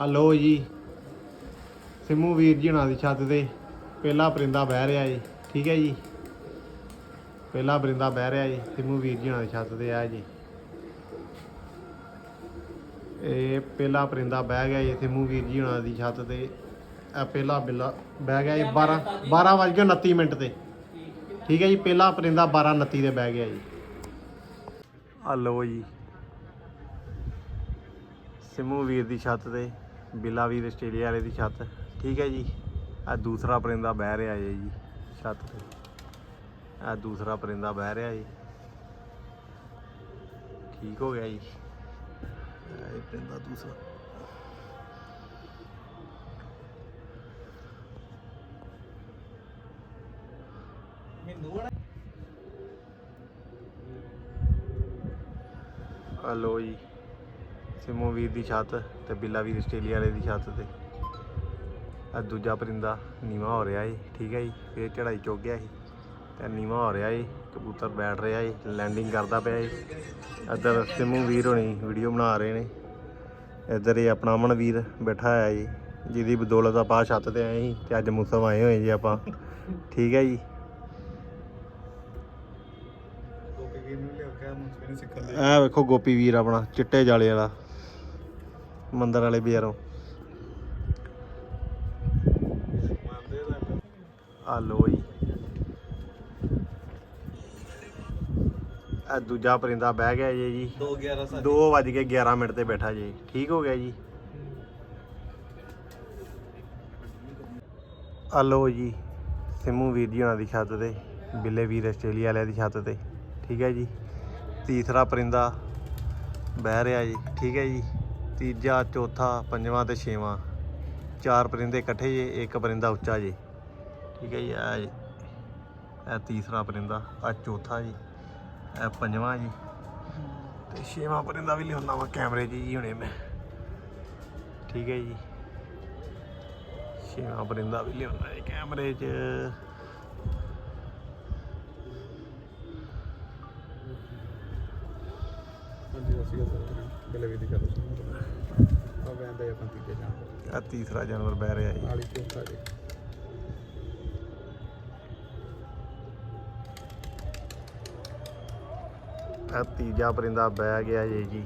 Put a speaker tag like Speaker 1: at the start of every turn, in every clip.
Speaker 1: ਆ ਲੋ ਜੀ। ਸਿੰਮੂ ਵੀਰ ਜੀ ਹੁਣਾਂ ਦੀ ਛੱਤ ਤੇ। ਪਹਿਲਾ ਪਰਿੰਦਾ ਬਹਿ ਰਿਹਾ ਜੀ ਠੀਕ ਹੈ ਜੀ। ਪਹਿਲਾ ਪਰਿੰਦਾ ਬਹਿ ਰਿਹਾ ਜੀ ਸਿੰਮੂ ਵੀਰ ਜੀ ਹੁਣਾਂ ਦੀ ਛੱਤ ਤੇ ਆ ਜੀ। ਇਹ ਪਹਿਲਾ ਪਰਿੰਦਾ ਬਹਿ ਗਿਆ ਜੀ ਸਿੰਮੂ ਵੀਰ ਜੀ ਹੁਣਾਂ ਦੀ ਛੱਤ ਤੇ। ਇਹ ਪਹਿਲਾ ਬਿੱਲਾ ਬਹਿ ਗਿਆ ਜੀ 12 12 ਵੱਜ ਕੇ 29 ਮਿੰਟ ਤੇ। ਠੀਕ ਹੈ ਜੀ, ਪਹਿਲਾ ਪਰਿੰਦਾ 12 29 ਤੇ ਬਹਿ ਗਿਆ ਜੀ। ਆ ਲੋ ਜੀ। ਸਿਮੂ ਵੀਰ ਦੀ ਛੱਤ ਤੇ। ਬਿੱਲਾ ਵੀਰ ਆਸਟ੍ਰੇਲੀਆ ਵਾਲੇ ਦੀ ਛੱਤ। ਠੀਕ ਹੈ ਜੀ। ਆ ਦੂਸਰਾ ਪਰਿੰਦਾ ਬਹਿ ਰਿਹਾ ਹੈ ਜੀ, ਛੱਤ ਤੇ। ਆ ਦੂਸਰਾ ਪਰਿੰਦਾ ਬਹਿ ਰਿਹਾ ਜੀ। ਠੀਕ ਹੋ ਗਿਆ ਜੀ। ਆਹ ਇਹ ਪਰਿੰਦਾ ਦੂਸਰਾ। ਆ ਜੀ। ਸਿਮੂ ਵੀਰ ਦੀ ਛੱਤ ਤੇ ਬਿੱਲਾ ਵੀਰ ਆਸਟ੍ਰੇਲੀਆ ਵਾਲੇ ਦੀ ਛੱਤ ਤੇ। ਆ ਦੂਜਾ ਪਰਿੰਦਾ ਨੀਵਾ ਹੋ ਰਿਹਾ ਜੀ ਠੀਕ ਹੈ ਜੀ? ਫੇਰ ਚੜਾਈ ਚੁੱਕ ਗਿਆ ਸੀ ਤੇ ਨੀਵਾ ਹੋ ਰਿਹਾ ਜੀ ਕਬੂਤਰ ਬੈਠ ਰਿਹਾ ਜੀ ਲੈਂਡਿੰਗ ਕਰਦਾ ਪਿਆ ਜੀ ਇੱਧਰ ਸਿਮੂ ਵੀਰ ਹੋਣੀ ਵੀਡੀਓ ਬਣਾ ਰਹੇ ਨੇ। ਇੱਧਰ ਇਹ ਆਪਣਾ ਅਮਨ ਵੀਰ ਬੈਠਾ ਹੋਇਆ ਜੀ ਜਿਹਦੀ ਬਦੌਲਤ ਆਪਾਂ ਛੱਤ ਤੇ ਆਏ ਸੀ ਤੇ ਅੱਜ ਮੌਸਮ ਆਏ ਹੋਏ ਜੀ ਆਪਾਂ। ਠੀਕ ਹੈ ਜੀ? ਇਹ ਵੇਖੋ ਗੋਪੀ ਵੀਰ ਆਪਣਾ ਚਿੱਟੇ ਜਾਲੇ ਵਾਲਾ। ਮੰਦਰ ਵਾਲੇ ਬਾਜ਼ਾਰੋਂ। ਆ ਲੋ ਜੀ। ਆ ਦੂਜਾ ਪਰਿੰਦਾ ਬਹਿ ਗਿਆ ਜੀ ਜੀ।
Speaker 2: 2 11
Speaker 1: 2 ਵੱਜ ਕੇ 11 ਮਿੰਟ ਤੇ ਬੈਠਾ ਜੀ। ਠੀਕ ਹੋ ਗਿਆ ਜੀ। ਆ ਲੋ ਜੀ ਸਿਮੂ ਵੀਰ ਜੀ ਉਹਨਾਂ ਦੀ ਛੱਤ ਤੇ ਬਿੱਲੇ ਵੀਰ ਆਸਟ੍ਰੇਲੀਆ ਵਾਲਿਆਂ ਦੀ ਛੱਤ ਤੇ। ਠੀਕ ਹੈ ਜੀ। ਤੀਸਰਾ ਪਰਿੰਦਾ ਬਹਿ ਰਿਹਾ ਜੀ। ਠੀਕ ਹੈ ਜੀ। ਤੀਜਾ, ਚੌਥਾ, ਪੰਜਵਾਂ ਤੇ ਛੇਵਾਂ। ਚਾਰ ਪਰਿੰਦੇ ਇਕੱਠੇ ਜੀ, ਇੱਕ ਪਰਿੰਦਾ ਉੱਚਾ ਜੀ। ਠੀਕ ਹੈ ਜੀ ਇਹ ਜੀ। ਇਹ ਤੀਸਰਾ ਪਰਿੰਦਾ ਆ ਚੌਥਾ ਜੀ, ਇਹ ਪੰਜਵਾਂ ਜੀ। ਤੇ ਛੇਵਾਂ ਪਰਿੰਦਾ ਵੀ ਲਿਆਉਣਾ ਵਾ ਕੈਮਰੇ 'ਚ ਜੀ ਹੁਣੇ ਮੈਂ। ਠੀਕ ਹੈ ਜੀ। ਛੇਵਾਂ ਪਰਿੰਦਾ ਵੀ ਲਿਆਉਣਾ ਹੈ ਕੈਮਰੇ 'ਚ।
Speaker 2: ਹਾਂਜੀ ਅਸੀਂ ਬਿਲੇ ਵੀ ਦੀ ਗੱਲ ਆ ਵੈਂਦੇ ਆਪਾਂ ਤੀਜੇ ਜਾਣ।
Speaker 1: ਆ ਤੀਸਰਾ ਜਾਨਵਰ ਬਹਿ ਰਿਹਾ ਜੀ।
Speaker 2: ਨਾਲ ਹੀ ਚੌਥਾ ਜੀ।
Speaker 1: ਆ ਤੀਜਾ ਪਰਿੰਦਾ ਬਹਿ ਗਿਆ ਜੀ ਜੀ।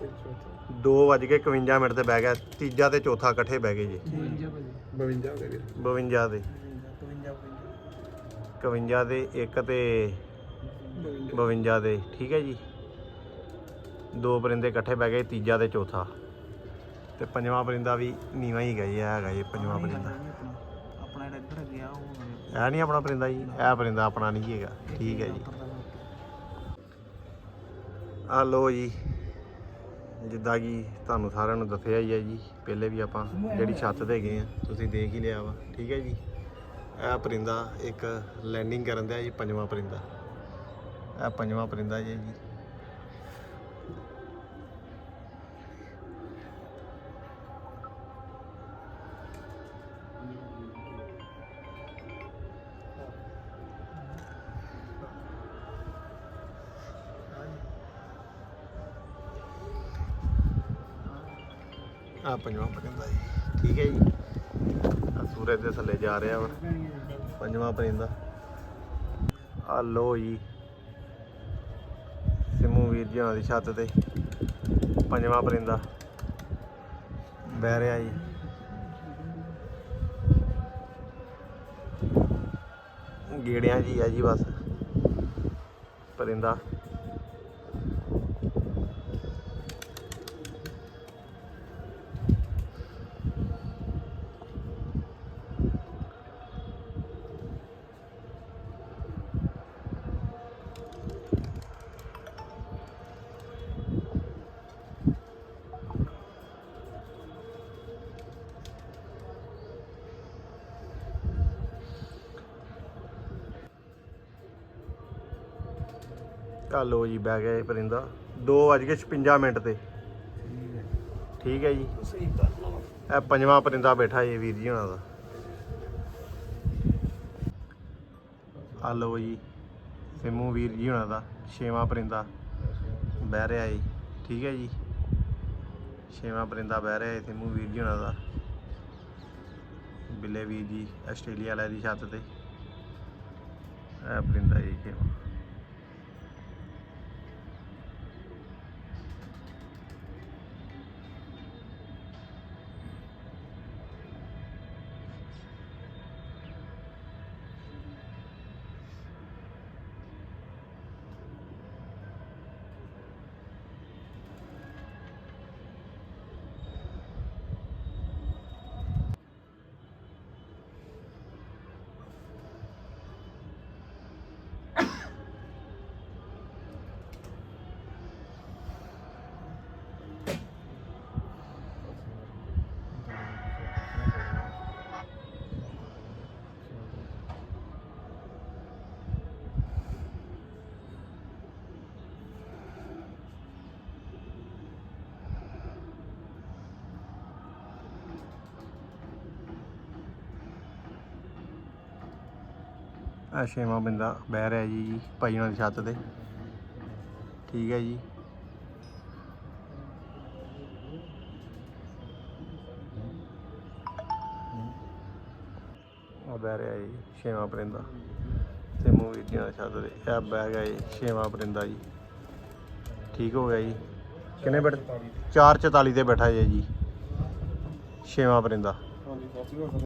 Speaker 2: ਤੇ ਚੌਥਾ।
Speaker 1: 2:51 ਮਿੰਟ ਤੇ ਬਹਿ ਗਿਆ। ਤੀਜਾ ਤੇ ਚੌਥਾ ਇਕੱਠੇ ਬਹਿ ਗਏ ਜੀ।
Speaker 2: 52 ਹੋ ਗਏ ਵੀਰ।
Speaker 1: 52 ਦੇ। 51 ਦੇ ਇੱਕ ਤੇ 52 ਦੇ। ਠੀਕ ਹੈ ਜੀ। ਦੋ ਪਰਿੰਦੇ ਇਕੱਠੇ ਬਹਿ ਗਏ ਤੀਜਾ ਤੇ ਚੌਥਾ। ਤੇ ਪੰਜਵਾਂ ਪਰਿੰਦਾ ਵੀ ਨੀਵਾ ਹੀ ਗਿਆ ਜੀ ਇਹ ਹੈਗਾ ਜੀ ਪੰਜਵਾਂ ਪਰਿੰਦਾ।
Speaker 2: ਆਪਣਾ। ਜਿਹੜਾ ਇੱਧਰ ਗਿਆ ਉਹ
Speaker 1: ਇਹ ਨਹੀਂ ਆਪਣਾ ਪਰਿੰਦਾ ਜੀ ਇਹ ਪਰਿੰਦਾ ਆਪਣਾ ਨਹੀਂ ਹੈਗਾ ਠੀਕ ਹੈ ਜੀ। ਆ ਲੋ ਜੀ ਜਿੱਦਾਂ ਕਿ ਤੁਹਾਨੂੰ ਸਾਰਿਆਂ ਨੂੰ ਦੱਸਿਆ ਹੀ ਹੈ ਜੀ ਪਹਿਲੇ ਵੀ ਆਪਾਂ ਜਿਹੜੀ ਛੱਤ ਤੇ ਗਏ ਆ ਤੁਸੀਂ ਦੇਖ ਹੀ ਲਿਆ ਵਾ ਠੀਕ ਹੈ ਜੀ। ਇਹ ਪਰਿੰਦਾ ਇੱਕ ਲੈਂਡਿੰਗ ਕਰਨ ਦਿਆ ਜੀ ਪੰਜਵਾਂ ਪਰਿੰਦਾ। ਇਹ ਪੰਜਵਾਂ ਪਰਿੰਦਾ ਜੀ। ਆ ਪੰਜਵਾਂ ਪਰਿੰਦਾ ਜੀ। ਠੀਕ ਹੈ ਜੀ। ਆ ਸੂਰਜ ਦੇ ਥੱਲੇ ਜਾ ਰਿਹਾ ਵਾ ਪੰਜਵਾਂ ਪਰਿੰਦਾ। ਆ ਲੋ ਜੀ। ਸਿਮੂ ਵੀਰ ਜੀ ਉਹਨਾਂ ਦੀ ਛੱਤ ਤੇ। ਪੰਜਵਾਂ ਪਰਿੰਦਾ। ਬਹਿ ਰਿਹਾ ਜੀ। ਗੇੜਿਆਂ ਜੀ ਆ ਜੀ ਬਸ। ਪਰਿੰਦਾ। ਆ ਜੀ, ਬਹਿ ਗਿਆ ਇਹ ਪਰਿੰਦਾ। 2:56 ਮਿੰਟ ਤੇ। ਠੀਕ ਹੈ ਜੀ।
Speaker 2: ਸਹੀ ਕਰ ਲਓ
Speaker 1: ਇਹ ਪੰਜਵਾਂ ਪਰਿੰਦਾ ਬੈਠਾ ਜੀ ਵੀਰ ਜੀ ਹੁਣਾਂ ਦਾ। ਆ ਲੋ ਜੀ, ਸਿਮੂ ਵੀਰ ਜੀ ਹੁਣਾਂ ਦਾ, ਛੇਵਾਂ ਪਰਿੰਦਾ ਬਹਿ ਰਿਹਾ ਜੀ। ਠੀਕ ਹੈ ਜੀ। ਛੇਵਾਂ ਪਰਿੰਦਾ ਬਹਿ ਰਿਹਾ ਇੱਥੇ ਮੂੰਹ ਵੀਰ ਜੀ ਉਹਨਾਂ ਦਾ। ਬਿੱਲੇ ਵੀਰ ਜੀ, ਆਸਟ੍ਰੇਲੀਆ ਵਾਲੇ ਦੀ ਛੱਤ ਤੇ। ਇਹ ਪਰਿੰਦਾ ਜੀ ਛੇਵਾਂ। ਆ ਛੇਵਾਂ ਬੰਦਾ ਬਹਿ ਰਿਹਾ ਜੀ ਭਾਈ ਉਹਨਾਂ ਦੀ ਛੱਤ ਤੇ। ਠੀਕ ਹੈ ਜੀ। ਆ ਬਹਿ ਰਿਹਾ ਜੀ, ਛੇਵਾਂ ਪਰਿੰਦਾ। ਤੇ ਮੂੰਹ ਵੀਰ ਛੱਤ ਤੇ। ਇਹ ਬਹਿ ਗਿਆ ਜੀ, ਛੇਵਾਂ ਪਰਿੰਦਾ ਜੀ। ਠੀਕ ਹੋ ਗਿਆ ਜੀ। ਕਿੰਨੇ ਬੈਠ 444 ਤੇ ਬੈਠਾ ਜੀ ਜੀ। ਛੇਵਾਂ ਪਰਿੰਦਾ।